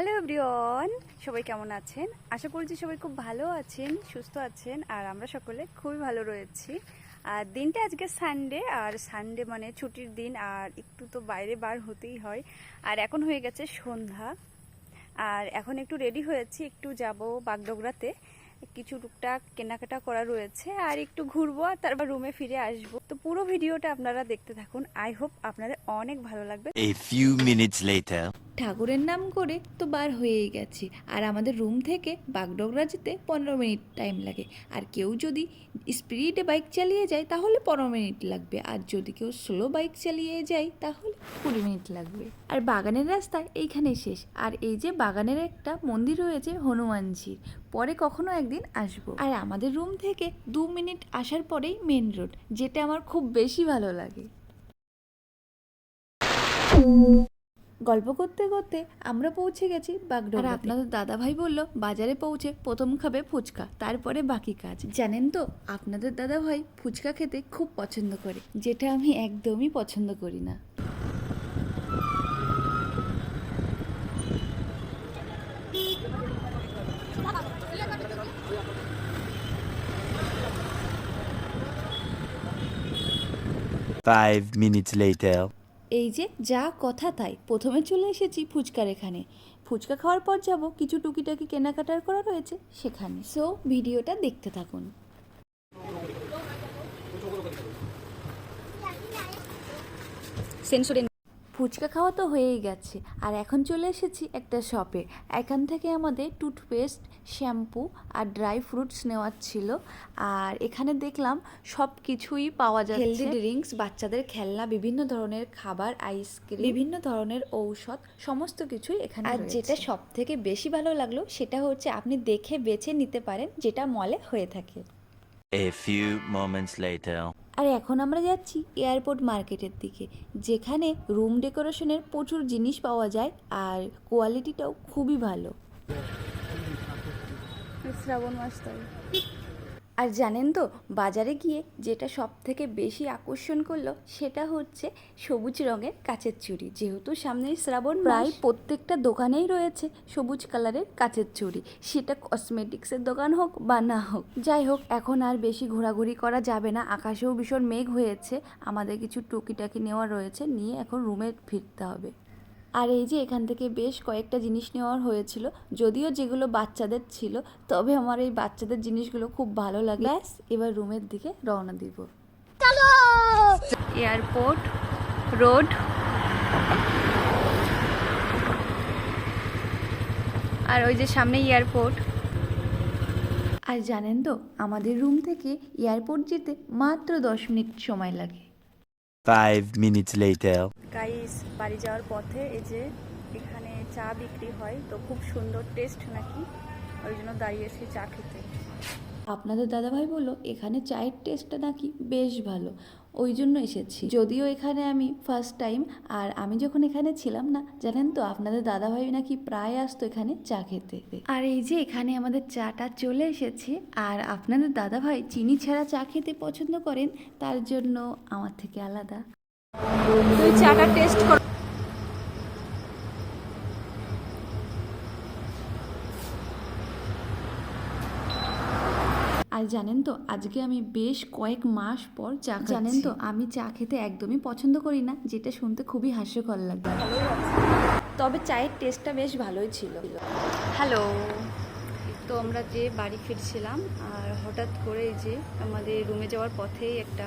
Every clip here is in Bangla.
হ্যালো এভরিওয়ান সবাই কেমন আছেন? আশা করছি সবাই খুব ভালো আছেন, সুস্থ আছেন, আর আমরা সকলে খুবই ভালো রয়েছি। আর দিনটা আজকে সানডে আর সানডে মানে ছুটির দিন, আর একটু তো বাইরে বার হতেই হয়। আর এখন হয়ে গেছে সন্ধ্যা। আর এখন একটু রেডি হয়েছি, একটু যাব বাগডোগরাতে। কিছু টুকটাক কেনাকাটা করা রয়েছে, আর একটু ঘুরবো, আর তারপর রুমে ফিরে আসব। তো পুরো ভিডিওটা আপনারা দেখতে থাকুন। আই হোপ আপনাদের অনেক ভালো লাগবে। A few minutes later. ঠাকুরের নাম করে তো বার হয়েই গেছি। আর আমাদের রুম থেকে বাগডোগরা যেতে পনেরো মিনিট টাইম লাগে। আর কেউ যদি স্পিডে বাইক চালিয়ে যায় তাহলে পনেরো মিনিট লাগবে। আর যদি কেউ স্লো বাইক চালিয়ে যায় তাহলে কুড়ি মিনিট লাগবে। আর বাগানের রাস্তা এইখানে শেষ। আর এই যে বাগানের একটা মন্দির রয়েছে হনুমানজির পরে কখনো একদিন আসব। আর আমাদের রুম থেকে দু মিনিট আসার পরেই মেন রোড যেটা আমার খুব বেশি ভালো লাগে। গল্প করতে করতে আমরা পৌঁছে গেছি বাগডোর আর আপনাদের দাদা ভাই বলল বাজারে পৌঁছে প্রথম খাবে ফুচকা তারপরে বাকি কাজ। জানেন তো আপনাদের দাদা ভাই ফুচকা খেতে খুব পছন্দ করে যেটা আমি একদমই পছন্দ করি না। Five minutes later. এই যে যা কথা তাই প্রথমে চলে এসেছি ফুচকার এখানে। ফুচকা খাওয়ার পর যাব কিছু টুকিটাকি কেনাকাটার করা রয়েছে সেখানে। সো ভিডিওটা দেখতে থাকুন। সেন্সুরি ফুচকা খাওয়া তো হয়েই গেছে। আর এখন চলে এসেছি একটা শপে এখান থেকে আমাদের টুথপেস্ট শ্যাম্পু আর ড্রাই ফ্রুটস নেওয়ার ছিল। আর এখানে দেখলাম সব কিছুই পাওয়া যাচ্ছে। হেলদি ড্রিঙ্কস বাচ্চাদের খেলনা বিভিন্ন ধরনের খাবার আইসক্রিম বিভিন্ন ধরনের ঔষধ সমস্ত কিছুই এখানে আর যেটা সব থেকে বেশি ভালো লাগল সেটা হচ্ছে আপনি দেখে বেছে নিতে পারেন যেটা মলে হয়ে থাকে। A few moments later. আর এখন আমরা যাচ্ছি এয়ারপোর্ট মার্কেটের দিকে, যেখানে রুম ডেকোরেশনের প্রচুর জিনিস পাওয়া যায় আর কোয়ালিটিটাও খুবই ভালো। শ্রাবণ মাস তাই। আর জানেন তো, বাজারে গিয়ে যেটা সব থেকে বেশি আকর্ষণ করল সেটা হচ্ছে সবুজ রঙের কাচের চুড়ি। যেহেতু সামনেই শ্রাবণ প্রায় প্রত্যেকটা দোকানেই রয়েছে সবুজ কালারের কাচের চুড়ি। সেটা কসমেটিক্সের দোকান হোক বা না হোক। যাই হোক, এখন আর বেশি ঘোরাঘুরি করা যাবে না। আকাশেও ভীষণ মেঘ হয়েছে। আমাদের কিছু টুকিটাকি নেওয়া রয়েছে। নিয়ে এখন রুমে ফিরতে হবে। আর এই যে এখান থেকে বেশ কয়েকটা জিনিস নেওয়ার হয়েছিল যদিও যেগুলো বাচ্চাদের ছিল তবে আমার এই বাচ্চাদের জিনিসগুলো খুব ভালো লাগে। ব্যাস এবার রুমের দিকে রওনা দিব। Airport road. আর ওই যে সামনে এয়ারপোর্ট। আর জানেন তো আমাদের রুম থেকে এয়ারপোর্ট যেতে মাত্র দশ মিনিট সময় লাগে। Five minutes later. গাইস বাড়ি যাওয়ার পথে এই যে এখানে চা বিক্রি হয়, তো খুব সুন্দর টেস্ট নাকি ওই জন্য দাঁড়িয়েছি চা খেতে আপনাদের দাদাভাই বলল, এখানে চায়ের টেস্টটা নাকি বেশ ভালো। ওই জন্য এসেছি। যদিও এখানে আমি ফার্স্ট টাইম আর আমি যখন এখানে ছিলাম না, জানেন তো, আপনাদের দাদাভাই নাকি প্রায় আসতো এখানে চা খেতে। আর এই যে এখানে আমাদের চাটা চলে এসেছে, আর আপনাদের দাদাভাই চিনি ছাড়া চা খেতে পছন্দ করেন, তার জন্য আমার থেকে আলাদা। তুই চাটা টেস্ট কর। আর জানেন তো আজকে আমি বেশ কয়েক মাস পর চা জানেন তো আমি চা খেতে একদমই পছন্দ করি না যেটা শুনতে খুবই হাস্যকর লাগে। তবে চায়ের টেস্টটা বেশ ভালোই ছিল। হ্যালো তো আমরা যে বাড়ি ফিরছিলাম আর হঠাৎ করে যে আমাদের রুমে যাওয়ার পথেই একটা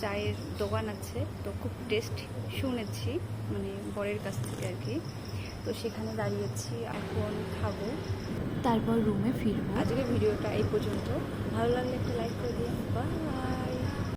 চায়ের দোকান আছে তো খুব টেস্ট শুনেছি মানে বরের কাছ থেকে আর কি। তো সেখানে দাঁড়িয়েছি এখন খাব। তারপর রুমে ফিরবো। আজকের ভিডিওটা এই পর্যন্ত। ভালো লাগলে একটা লাইক করে দিন বাই